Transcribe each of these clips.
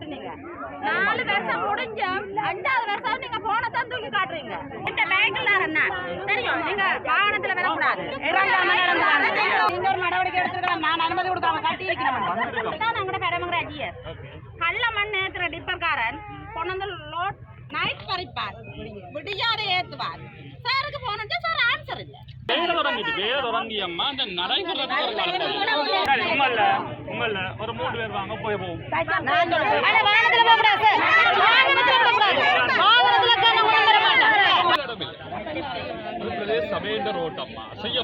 காட்டுனீங்க. நாலு வருஷம் முடிஞ்சும் அஞ்சாவது வருஷம் நீங்க போனை தான் தூக்கி காட்டுறீங்க. இந்த பேங்க்ல அண்ணா தெரியும் நீங்க வாகனத்துல வரக்கூடாது. நீங்க ஒரு நடவடிக்கை எடுத்துக்கலாம் நான் அனுமதி கொடுக்காம கட்டி இருக்கிறேன் தான் எங்கட பெரமங்கிற அஜியர் கள்ள மண் ஏத்துற டிப்பர்காரன் கொண்டு வந்து லோட் நைட் பறிப்பார். விடியாத ஏத்துவார். சாருக்கு போனது சார் ஆன்சர் இல்ல. வேற தொடங்கிட்டு வேற தொடங்கி அம்மா இந்த நடைபெறதுக்கு உங்கள்ல ஒரு மூணு பேர் வாங்க போய் போவோம் வாகனத்துல போக கூடாது வாகனத்துல போக வாகனத்துல கூட தர மாட்டாங்க செய்ய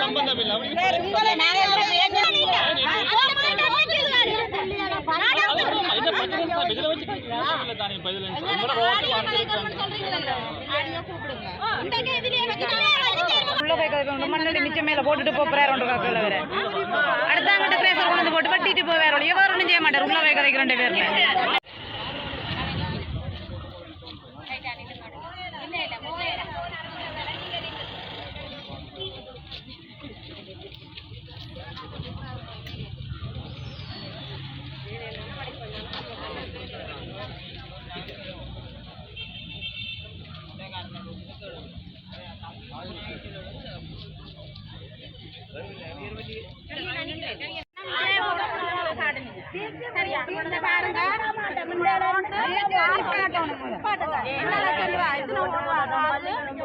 சம்பந்தம் இல்லாம மண்ணடி மிச்சம் மேல போட்டுட்டு போறாரு ரெண்டு காக்கல வேற. அடுத்தாங்கிட்ட கொண்டு போட்டு வட்டிட்டு போவாரு எவ்வளவு ஒன்றும் செய்ய மாட்டார். உள்ள போய் கதைக்கு ரெண்டு பேர்ல சரியா இந்த பாருங்க இந்த ரோட்டு பாட்டுங்க என்ன லட்சம் ரூபா இது நோட்டு காசு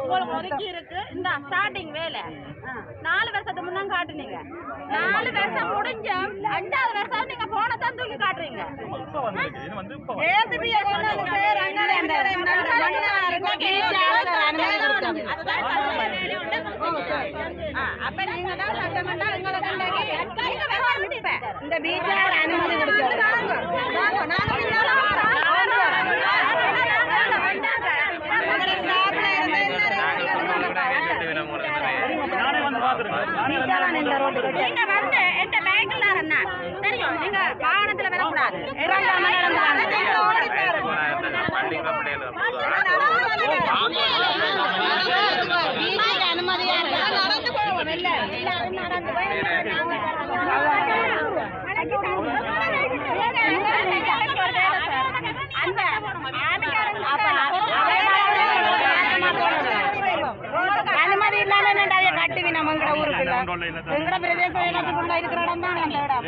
உங்களுக்கு ஒதுக்கி இருக்கு இந்த ஸ்டார்டிங் வேலை நாலு வருஷத்துக்கு முன்ன காட்டுனீங்க நாலு வருஷம் முடிஞ்சும் அஞ்சாவது வருஷம் நீங்க போனை தான் தூக்கி காட்டுறீங்க அப்ப நீங்க தான் சட்டமன்ற எங்களை இந்த பீச்சார் அனுமதி கொடுத்தோம் வந்து இந்த ரோட்டு நீங்க வந்து எந்த பேங்க்ல அண்ணா. தெரியும். நீங்க வாகனத்துல வரக்கூடாது அனுமதியா நடந்து போவோம் இல்ல நடந்து போய் அந்த அனுமதி இல்லாம என்னடா கட்டுவி நம்ம எங்கட ஊருக்குள்ள உள்ள இல்ல தானே. எங்கட பிரதேச இடத்துக்குள்ள இருக்கிற இடம் தானே அந்த இடம்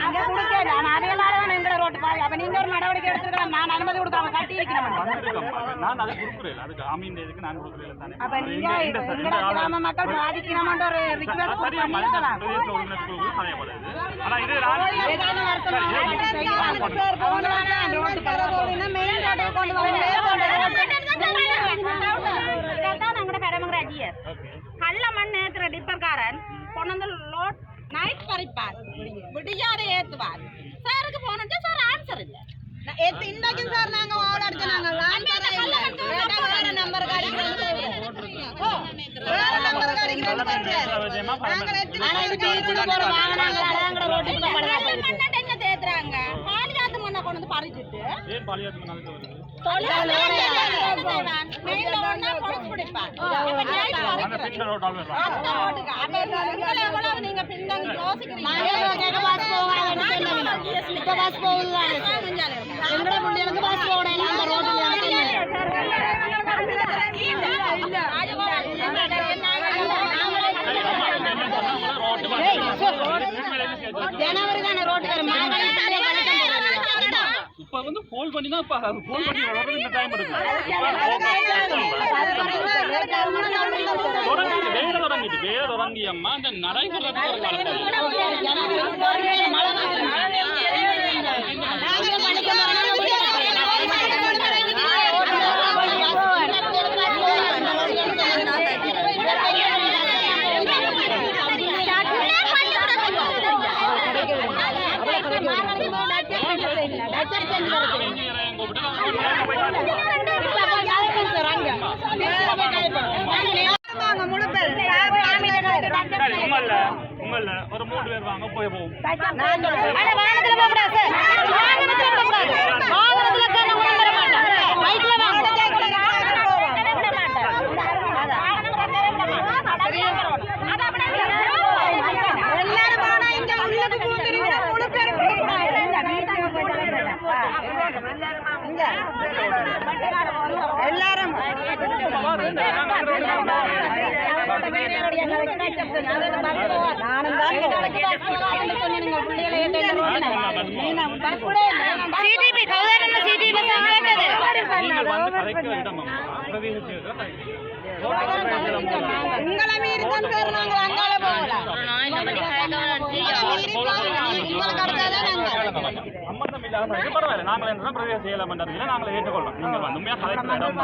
அங்க குடுக்கல நான் அதனால தான் எங்கட ரோட்டு பாய் அப்ப நீங்க ஒரு நடவடிக்கை எடுத்துக்கலாம் நான் அனுமதி கொடுக்காம கட்டி வந்திருக்கேன் நான் அதை கொடுக்குறேன் அதுக்கு ஆமீன் இதுக்கு நான் கொடுக்கல தானே அப்ப நீங்க இந்த- இந்த- இந்த எங்கட ஆளு- கிராம மக்கள் பாதிக்கிறோம்ன்ற ஒரு அது ரிக்வெஸ்ட் சரியா மனித பிரதேச ஒழுங்கினத்துக்கு சமயப்படுது ஆனா இது நான் ஏதாவது வருத்தமா சரி, இது ஆயிடுச்சு, செய்யலாம். அவங்களால அந்த ரோட்டு பரவாயில்ல மெயின் ரோட்டுக்கு கொண்டு மண் ஏத்துற டிப்பர்காரன் கொண்டு வந்து லோட் விடியாத ஏத்துவார் சாருக்கு போனது சார் ஆன்சர் இல்ல இன்னைக்கும் சார் நாங்க ஓட அடிச்சாங்க நம்பர் என்ன தேத்துறாங்க பாலியாத்து மண்ணை கொண்டு வந்து பறிச்சுட்டு போகுது எங்கட பிள்ளைகளுக்கு பஸ் போடல அந்த ரோட்டுல ரோட்டு ஜனவரி தானே ரோட்டுக்கு இப்ப வந்து போல் பண்ணி தான் இப்ப போல் பண்ணி வளர்றது இந்த டைம் எடுக்கும் வேற தொடங்கிட்டு வேற தொடங்கி அம்மா இந்த நடைபெறதுக்கு ஒரு காலத்துல இன்ஜினியரை கூப்பிட்டு ஒரு மூணு பேர் வாங்க போய் போவோம் எல்லாரும் சிடிபி கௌதரம்ல சிடிபி உங்களை மீறி தான் சார் நாங்கள் அங்கால போகல உங்களை மீறி நாங்கள் கடத்தாதான் நாங்கள் பரவாயில்ல. நாங்கள் என்ன பிரதேச செயலம் பண்றதுல நாங்கள் ஏற்றுக்கொள்றோம். நீங்கள் வந்து உண்மையா கதைக்கிற இடம்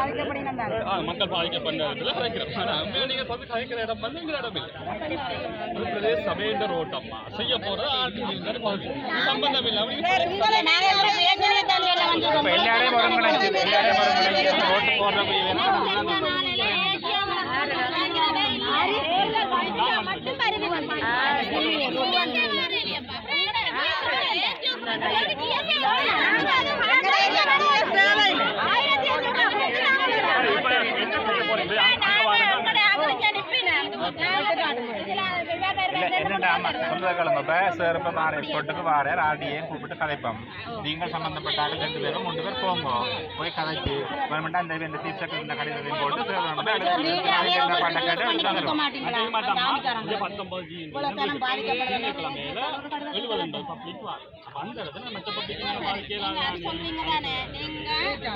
ஆ, மக்கள் பாதிக்கப்படுற இடத்துல கதைக்கிறோம் ஆனா உண்மையில நீங்க வந்து கதைக்கிற இடம் வந்து எங்க இடம் இல்லை. பிரதேச சபையின் ரோட்டம்மா செய்ய பகுதி சம்பந்தம் இப்ப எல்லாரையும் ஒருங்கிணைச்சு எல்லாரையும் ஒருங்கிணைச்சு ரோட்டு போடுறவங்க வேணும் இப்ப என்ன செய்ய போறீங்க அங்க என்னடா ஆமா சொல்றதுக்கிழமை இப்போ சார் இப்போ மாறி போட்டுக்கு வாரேன் ஆடியே கூப்பிட்டு கதைப்போம். நீங்கள் சம்மந்தப்பட்ட ஆள் ரெண்டு பேரும் மூணு பேர் போங்க. போய் கதைச்சு கவர்மெண்ட் அந்த இந்த சீஃப் செக்ரட்டரி இந்த கடிதத்தையும் போட்டு சார் வந்து அடுத்து நாளைக்கு என்ன பண்ண கேட்டு எடுத்து வந்துடும் அதே மாட்டாமா? இந்த பத்தொன்பது ஜி திங்கட்கிழமையில எழுபது பப்ளிக் வா அந்த இடத்துல மற்ற பப்ளிக் வாழ்க்கையில சொல்றீங்க தானே நீங்க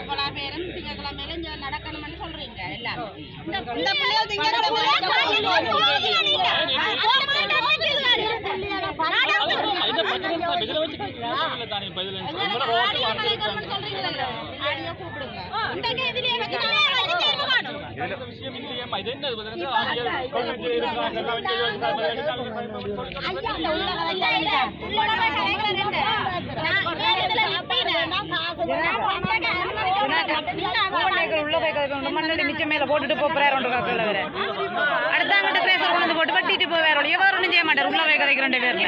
பல பேரும் திங்கக்கிழமையில இங்க நடக்கணும்னு சொல்றீங்க. எல்லாரும் இந்த இந்த பிள்ளைகள் இதை பத்தி உள்ள போய் கதக்க மண்ணில் மிச்சம் மேல போட்டுட்டு போறாரு கக்கல வேற அடுத்தாங்கிட்ட பேச கொண்டு போட்டு வட்டிட்டு போவாரு எவ்வளோ ஒன்றும் செய்ய மாட்டார் உள்ள போய் கதைக்கிற ரெண்டு பேர்ல